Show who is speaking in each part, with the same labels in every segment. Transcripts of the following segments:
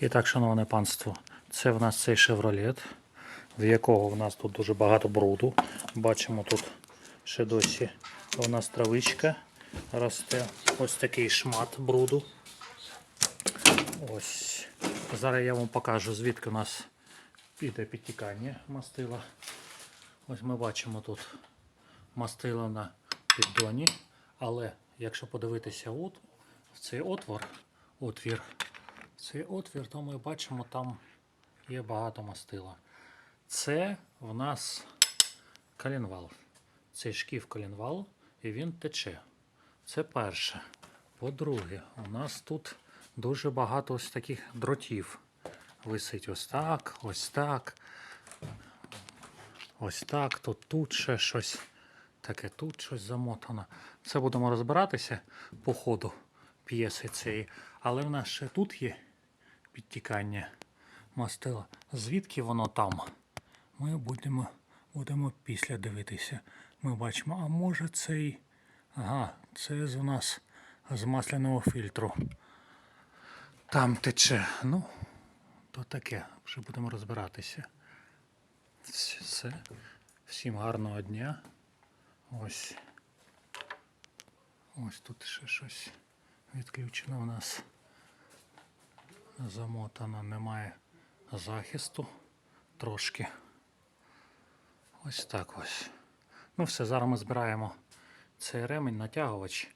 Speaker 1: І так, шановне панство, це в нас цей шевролет, в якого в нас тут дуже багато бруду. Бачимо тут ще досі у нас травичка росте. Ось такий шмат бруду. Ось. Зараз я вам покажу, звідки у нас піде підтікання мастила. Ось ми бачимо тут мастило на піддоні, але якщо подивитися от, в цей отвор, отвір, цей отвір, то ми бачимо, там є багато мастила. Це в нас колінвал. Це шків колінвал, і він тече. Це перше. По-друге, у нас тут дуже багато ось таких дротів. Висить ось так, ось так. Ось так, то тут ще щось. Таке тут щось замотано. Це будемо розбиратися по ходу п'єси цієї. Але в нас ще тут є підтікання мастила. Звідки воно там? Ми будемо, будемо після дивитися. Ми бачимо, а може цей. Ага, це з у нас з масляного фільтру. Там тече. Ну, то таке. Вже будемо розбиратися. Все. Всім гарного дня. Ось. Ось тут ще щось відключено у нас. Замотано, немає захисту трошки. Ось так ось. Ну все, зараз ми збираємо цей ремень, натягувач,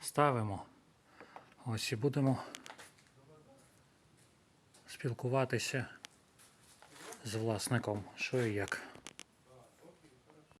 Speaker 1: ставимо. Ось і будемо спілкуватися з власником, що і як.